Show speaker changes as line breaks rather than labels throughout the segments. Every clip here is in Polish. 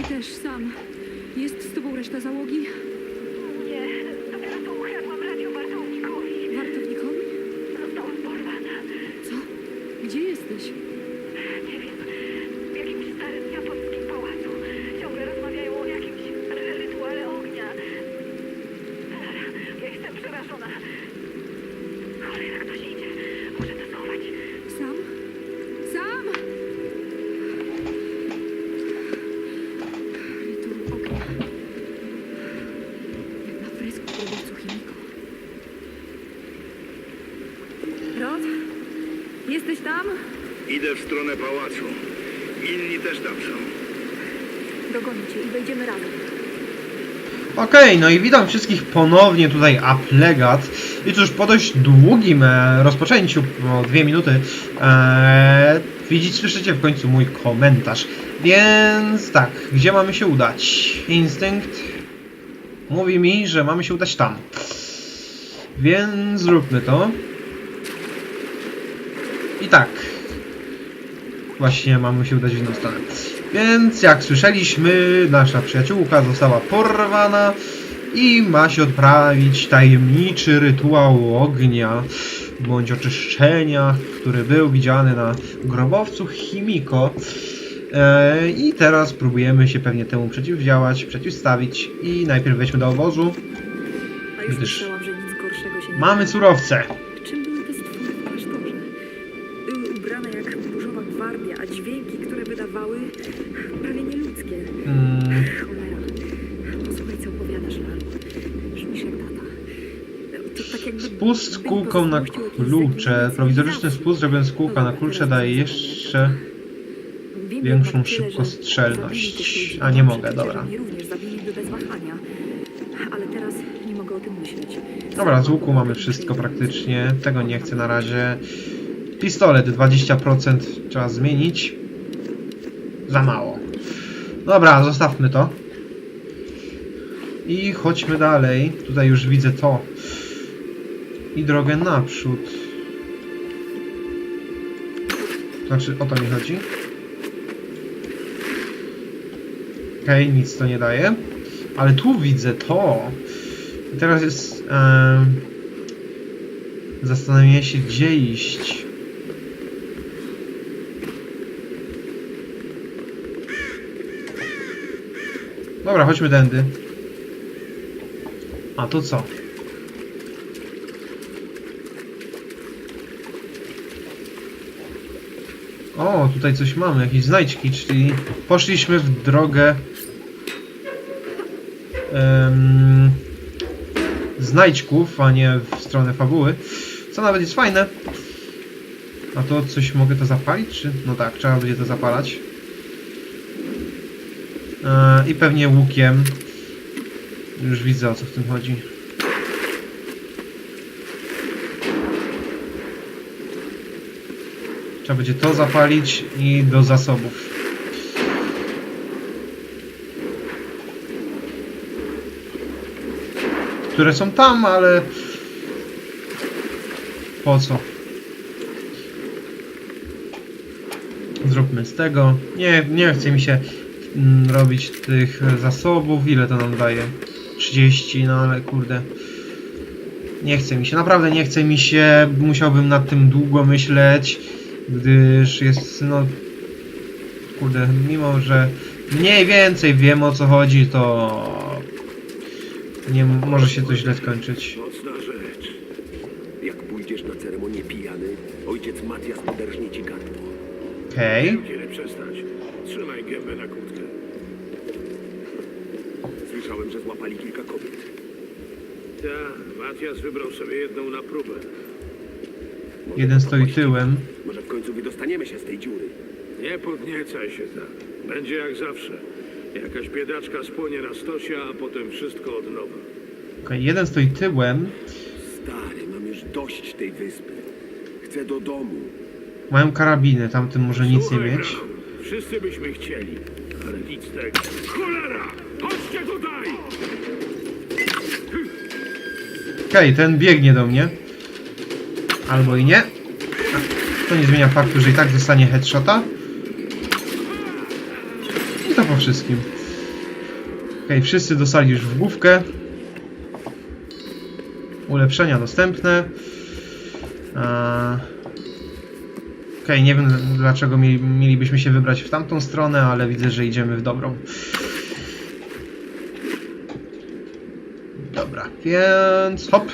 Też sam. Jest z tobą reszta załogi? Jesteś tam?
Idę w stronę pałacu. Inni też tam są.
Dogonię cię i wejdziemy razem.
Okej, no i witam wszystkich ponownie tutaj Aplegat. I cóż, po dość długim e, rozpoczęciu, o dwie minuty, e, widzicie, słyszycie w końcu mój komentarz. Więc tak, gdzie mamy się udać? Instynkt mówi mi, że mamy się udać tam. Więc zróbmy to. I tak. Właśnie mamy się udać w inną stronę. Więc jak słyszeliśmy, nasza przyjaciółka została porwana i ma się odprawić tajemniczy rytuał ognia bądź oczyszczenia, który był widziany na grobowcu Chimiko. E, I teraz próbujemy się pewnie temu przeciwdziałać, przeciwstawić i najpierw wejdźmy do obozu.
A już
Gdyż Mamy surowce. Spust z kółką na klucze. Prowizoryczny spust robiąc kółka na klucze daje jeszcze większą szybkostrzelność. A nie mogę, dobra. Dobra, z łuku mamy wszystko praktycznie. Tego nie chcę na razie. Pistolet 20% trzeba zmienić. Za mało. Dobra, zostawmy to. I chodźmy dalej. Tutaj już widzę to. I drogę naprzód. Znaczy, o to mi chodzi. Okej, nic to nie daje. Ale tu widzę to. I teraz jest... em, Zastanawiam się, gdzie iść. Dobra, chodźmy tędy. A to co? O, tutaj coś mamy, jakieś znajdźki, czyli poszliśmy w drogę em, znajdźków, a nie w stronę fabuły, co nawet jest fajne. A to coś mogę to zapalić, czy? No tak, trzeba będzie to zapalać. E, I pewnie łukiem. Już widzę o co w tym chodzi. Trzeba będzie to zapalić i do zasobów. Które są tam, ale... Po co? Zróbmy z tego. Nie, nie chce mi się mm, robić tych zasobów. Ile to nam daje? 30, no ale kurde. Nie chce mi się, naprawdę nie chce mi się. Musiałbym nad tym długo myśleć, gdyż jest, no. Kurde, mimo że mniej więcej wiem o co chodzi, to. Nie może się to źle skończyć.
Mocna rzecz.
Jak pójdziesz na ceremonię pijany, ojciec Matias poderżnie ci gardło.
Okej.
Kiedy przestać? Trzymaj gębę na kłódkę.
Słyszałem, że złapali kilka kobiet.
Tak, Matias wybrał sobie jedną na próbę.
Jeden
to
stoi tyłem.
Końcu wydostaniemy się z tej dziury.
Nie podniecaj się tak. Będzie jak zawsze. Jakaś biedaczka spłonie na stosie, a potem wszystko od nowa.
Okej, jeden stoi tyłem.
Stary, mam już dość tej wyspy. Chcę do domu.
Mają karabiny, tamtym może nic nie
Słuchaj,
mieć.
Brown, Wszyscy byśmy chcieli, ale nic z tego. Cholera! Chodźcie tutaj!
Okej, ten biegnie do mnie. Albo i nie. To nie zmienia faktu, że i tak dostanie headshota. I to po wszystkim. Okej, wszyscy dostali już w główkę. Ulepszenia dostępne. Eee, Okej, nie wiem dlaczego mieli, mielibyśmy się wybrać w tamtą stronę, ale widzę, że idziemy w dobrą. Dobra, więc hop.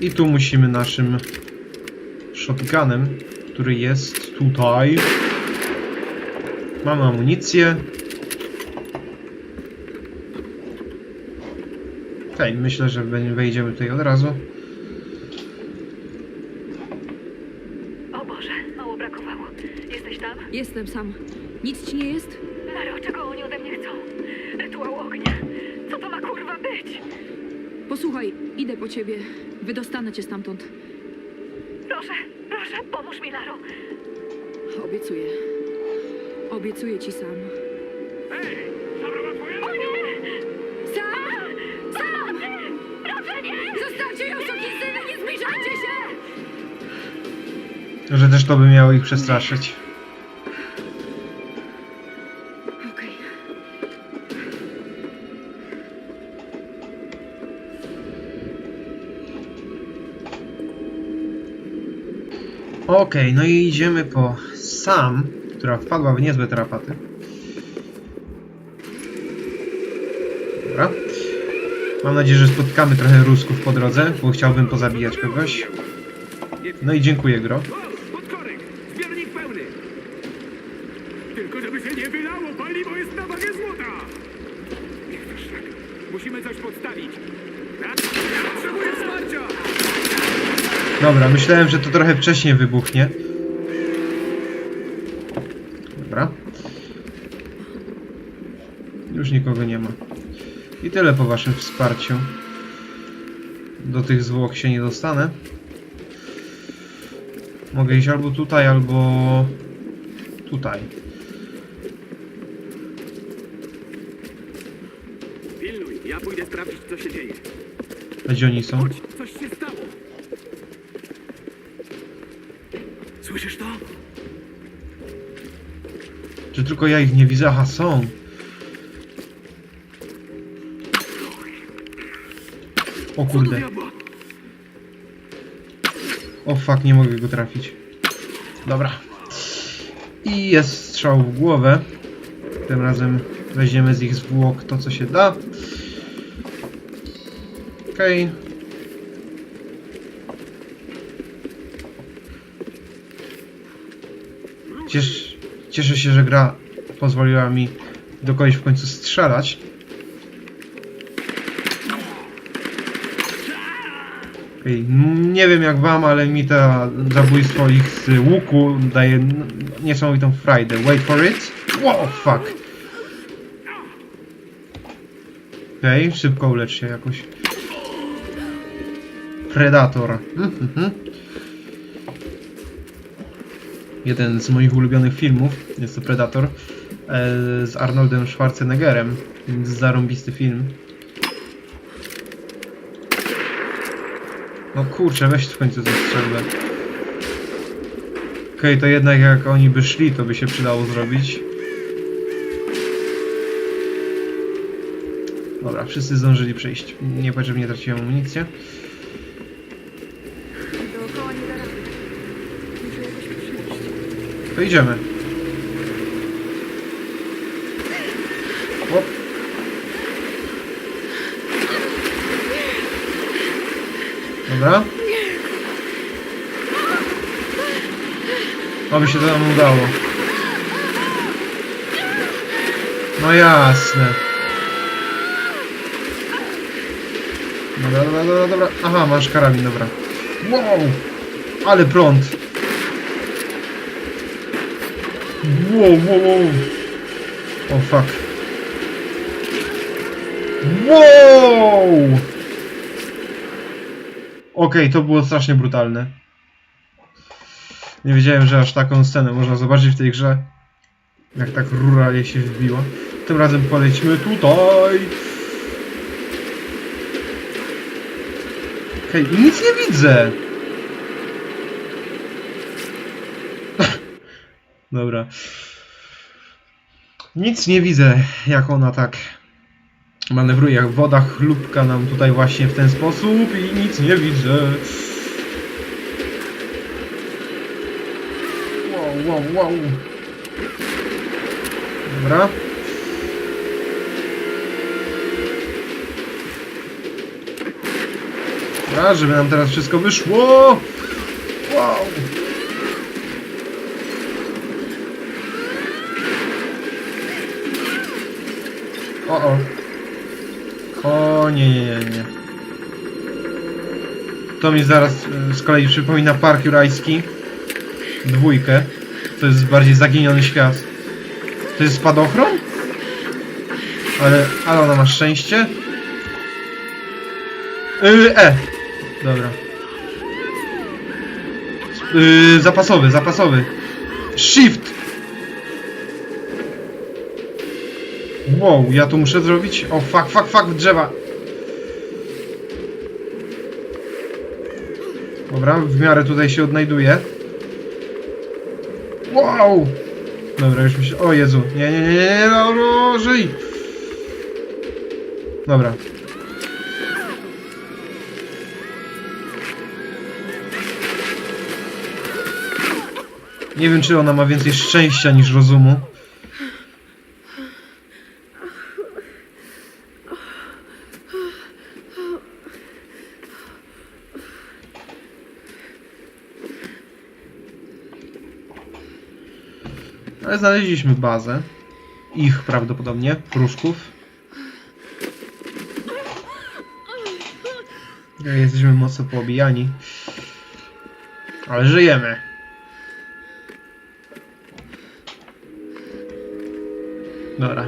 I tu musimy naszym shotgunem, który jest tutaj. Mamy amunicję. Okej, myślę, że we- wejdziemy tutaj od razu.
O Boże, mało brakowało. Jesteś tam?
Jestem sam. Nic ci nie jest? Po ciebie. Wydostanę cię stamtąd.
Proszę, proszę, pomóż mi, Laro.
Obiecuję. Obiecuję ci sam.
O nie!
Sam! Sam!
Proszę nie!
Zostawcie ją, syny! Nie zbliżajcie się!
Że też to by miało ich przestraszyć.
Okej,
no i idziemy po Sam, która wpadła w niezłe tarapaty. Dobra. Mam nadzieję, że spotkamy trochę Rusków po drodze, bo chciałbym pozabijać kogoś. No i dziękuję, Gro.
O, podkorek! Zbiornik pełny! Tylko żeby się nie wylało, paliwo jest na wagę złota! Niech to szlak. Musimy coś podstawić. Tak? Ja potrzebuję wsparcia!
Dobra, myślałem, że to trochę wcześniej wybuchnie. Dobra. Już nikogo nie ma. I tyle po waszym wsparciu. Do tych zwłok się nie dostanę. Mogę iść albo tutaj, albo tutaj.
Pilnuj, ja pójdę sprawdzić, co się dzieje.
A gdzie oni są?
Chodź, coś się stało! Słyszysz to?
Czy tylko ja ich nie widzę? Aha, są. O
Co do
kurde.
diabła?
O fuck, nie mogę go trafić. Dobra. I jest strzał w głowę. Tym razem weźmiemy z ich zwłok to, co się da. Okej. Ciesz, cieszę się, że gra pozwoliła mi do kogoś w końcu strzelać. Okej, Nie wiem jak wam, ale mi to zabójstwo ich z łuku daje niesamowitą frajdę. Wait for it. Wow, fuck. Okej, szybko ulecz się jakoś. Predator. Mhm, mhm. Jeden z moich ulubionych filmów jest to Predator. E, z Arnoldem Schwarzeneggerem. Zarąbisty film. No kurczę, weź w końcu tę strzelbę. Okej, to jednak jak oni by szli, to by się przydało zrobić. Dobra, wszyscy zdążyli przejść. Niepotrzebnie traciłem amunicję.
Dookoła nie da rady. Muszę jakoś przejść.
To idziemy. Hop. Dobra. Aby się to nam udało. No jasne. Dobra, dobra, dobra, dobra. Aha, masz karabin, dobra. Wow! Ale prąd. Wow, wow, wow. O fuck. Wow! Okej, to było strasznie brutalne. Nie wiedziałem, że aż taką scenę można zobaczyć w tej grze. Jak tak rura jej się wbiła. Tym razem polećmy tutaj. I nic nie widzę. Dobra. Nic nie widzę, jak ona tak manewruje, jak woda chlubka nam tutaj właśnie w ten sposób i nic nie widzę. Wow, wow, wow. Dobra. Dobra, żeby nam teraz wszystko wyszło. Wow. Nie, nie, nie, nie. To mi zaraz e, z kolei przypomina Park Jurajski. Dwójkę. To jest bardziej zaginiony świat. To jest spadochron? Ale, ale ona ma szczęście. Yy, e. Dobra. Yy, zapasowy, zapasowy. Shift. Wow, ja tu muszę zrobić. O, fuck, fuck, fuck, drzewa. Dobra, w miarę tutaj się odnajduję. Wow! Dobra, już myślę. O Jezu, nie, nie, nie, nie, nie, no, no, żyj! Dobra. Nie wiem, czy ona ma więcej szczęścia niż rozumu. Znaleźliśmy bazę. Ich prawdopodobnie, pruszków. Jesteśmy mocno poobijani. Ale żyjemy. Dobra.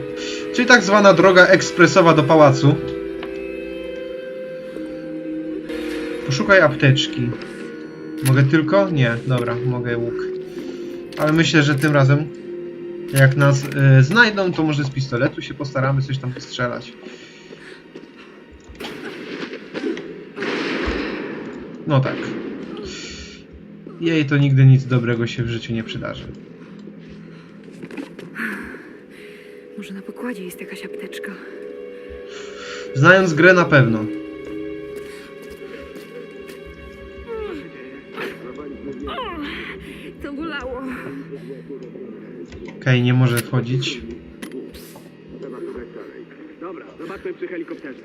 Czyli tak zwana droga ekspresowa do pałacu. Poszukaj apteczki. Mogę tylko? Nie, dobra, mogę łuk. Ale myślę, że tym razem, jak nas y, znajdą, to może z pistoletu się postaramy coś tam postrzelać. No tak. Jej to nigdy nic dobrego się w życiu nie przydarzy.
Może na pokładzie jest jakaś apteczka.
Znając grę na pewno.
To bolało.
Okej, nie może wchodzić.
Dobra, zobaczmy przy helikopterze.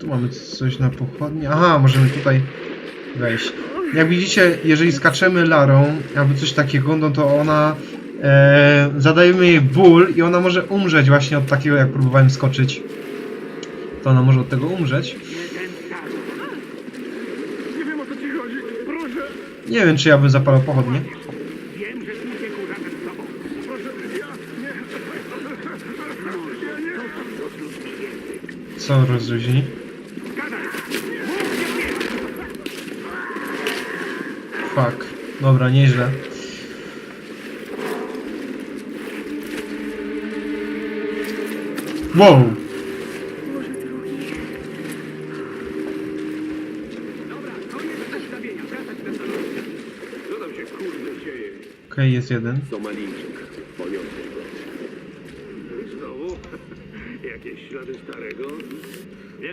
Tu mamy coś na pochodnie. Aha, możemy tutaj wejść. Jak widzicie, jeżeli skaczemy Larą, albo coś takiego, no to ona e, zadajemy jej ból i ona może umrzeć właśnie od takiego, jak próbowałem skoczyć. To ona może od tego umrzeć.
Nie wiem,
czy ja bym zapalał pochodnie.
Wiem, że uciekł razem z tobą. Proszę, ja nie. Ja nie.
Co rozluźni? Fuck. Dobra, nieźle. Wow! Okej, jest jeden.
Somalijczyk. Poniosę go.
Jakieś ślady starego? Nie.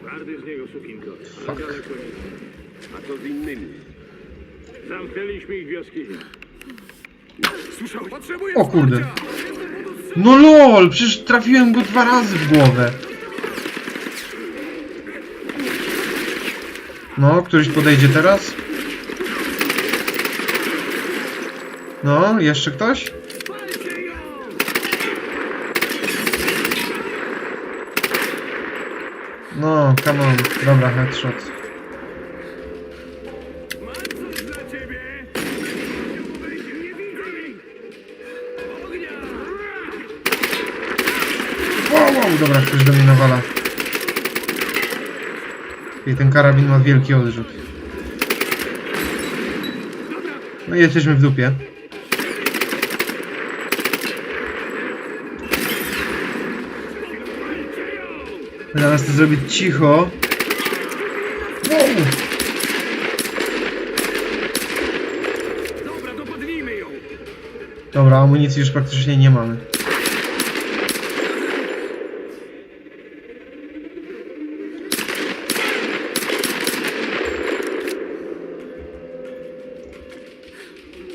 Twardy z niego sukinko. Ale daleko nie.
A co z innymi?
Zamknęliśmy ich w jaskini.
Słyszał? Potrzebuję
O kurde. No lol! Przecież trafiłem go dwa razy w głowę. No, któryś podejdzie teraz? No, jeszcze ktoś? No, come on. Dobra, headshot. Wow, wow, dobra, ktoś do mnie nawala. I ten karabin ma wielki odrzut. No i jesteśmy w dupie. Zamiast to zrobić cicho. Wow!
Dobra, dopadnijmy ją.
Dobra, amunicji już praktycznie nie mamy.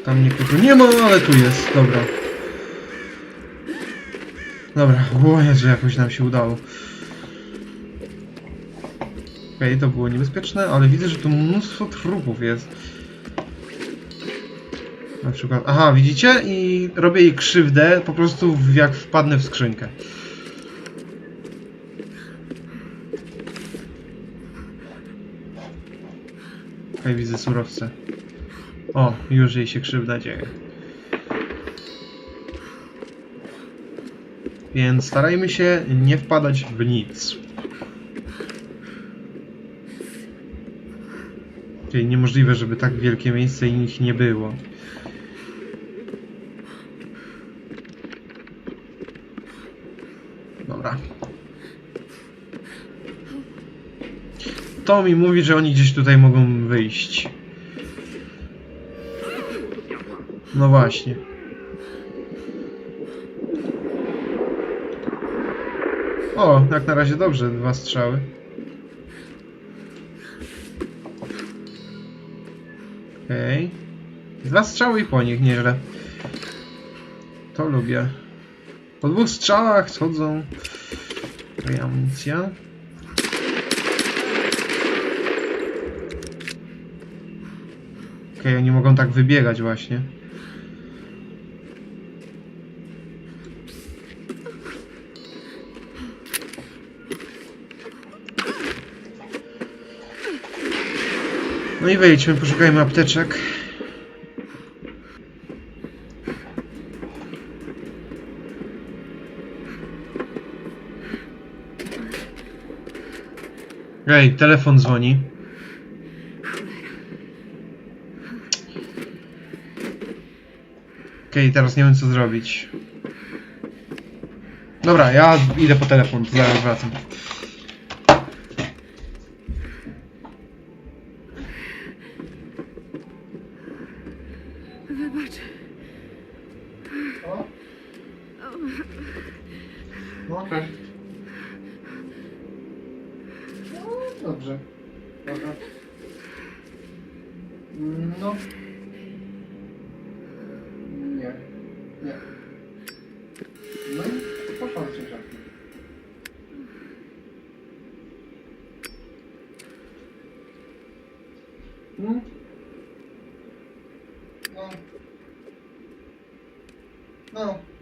Tam nikogo nie ma, ale tu jest, dobra. Dobra, o Jezu, jakoś nam się udało. Okej, to było niebezpieczne, ale widzę, że tu mnóstwo trupów jest. Na przykład, aha, widzicie? I robię jej krzywdę po prostu jak wpadnę w skrzynkę. Okej, widzę surowce. O, już jej się krzywda dzieje. Więc starajmy się nie wpadać w nic. Czyli niemożliwe, żeby tak wielkie miejsce i ich nie było. Dobra. To mi mówi, że oni gdzieś tutaj mogą wyjść. No właśnie. O, jak na razie dobrze, dwa strzały. Okej. Dwa strzały i po nich, nieźle. To lubię. Po dwóch strzałach schodzą. Okej, amunicja. Okej, oni mogą tak wybiegać właśnie. No i wejdźmy, poszukajmy apteczek. Ej, telefon dzwoni. Okej, teraz nie wiem co zrobić. Dobra, ja idę po telefon, zaraz wracam.
Wybacz.
No okej. No dobrze. Dobra. No. Nie. Nie. No i poszłam się czasem. Hmm? No. No.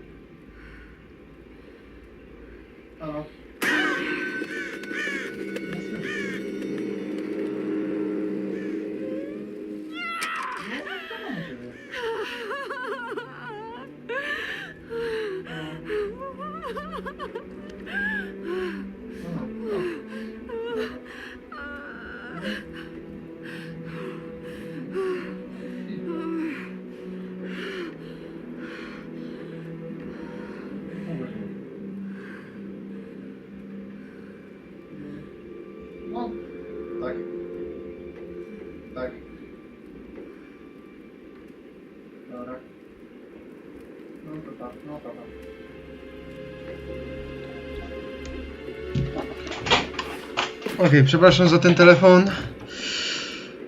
Okej, przepraszam za ten telefon.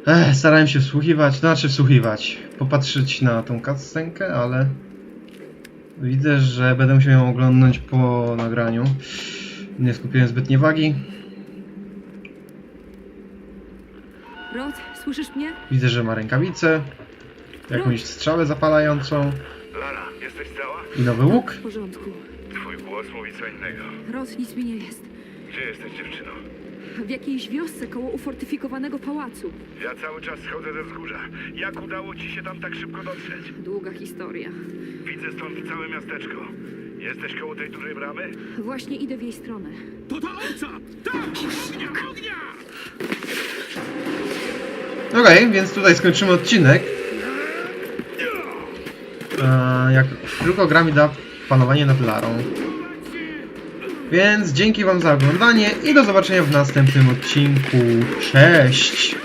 Ech, starałem się wsłuchiwać, znaczy wsłuchiwać, popatrzeć na tą cutscenkę, ale widzę, że będę musiał ją oglądać po nagraniu. Nie skupiłem zbytnie wagi.
Rod, słyszysz mnie?
Widzę, że ma rękawice, jakąś strzałę zapalającą
Lara, jesteś cała?
I nowy łuk.
W porządku.
Twój głos mówi co innego.
Rod, nic mi nie jest.
Gdzie jesteś dziewczyną?
W jakiejś wiosce koło ufortyfikowanego pałacu.
Ja cały czas schodzę ze wzgórza. Jak udało ci się tam tak szybko dotrzeć?
Długa historia.
Widzę stąd całe miasteczko. Jesteś koło tej dużej bramy?
Właśnie idę w jej stronę.
To ta owca! Tak! Ognia! Ognia!
Okej, więc tutaj skończymy odcinek. E, jak tylko gra mi da panowanie nad Larą. Więc dzięki wam za oglądanie i do zobaczenia w następnym odcinku. Cześć!